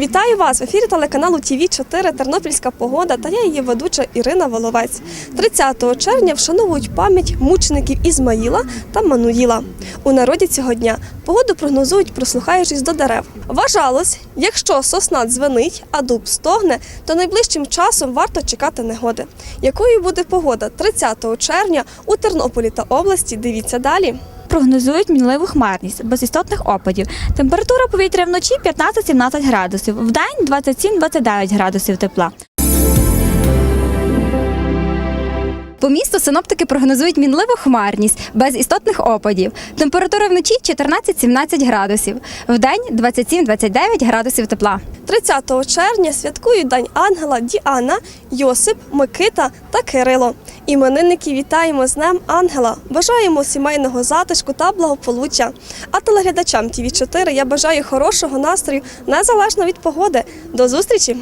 Вітаю вас в ефірі телеканалу ТВ 4 Тернопільська погода та я її ведуча Ірина Воловець. 30 червня вшановують пам'ять мучеників Ізмаїла та Мануїла. У народі цього дня погоду прогнозують, прислухаючись до дерев. Вважалось, якщо сосна дзвенить, а дуб стогне, то найближчим часом варто чекати негоди. Якою буде погода 30 червня у Тернополі та області? Дивіться далі. Прогнозують мінливу хмарність без істотних опадів. Температура повітря вночі 15-17 градусів, вдень 27-29 градусів тепла. По місту синоптики прогнозують мінливу хмарність без істотних опадів. Температура вночі 14-17 градусів, вдень 27-29 градусів тепла. 30 червня святкують День Ангела Діана, Йосип, Микита та Кирило. Іменинники вітаємо з Днем Ангела. Бажаємо сімейного затишку та благополуччя. А телеглядачам ТВ 4 я бажаю хорошого настрою незалежно від погоди. До зустрічі!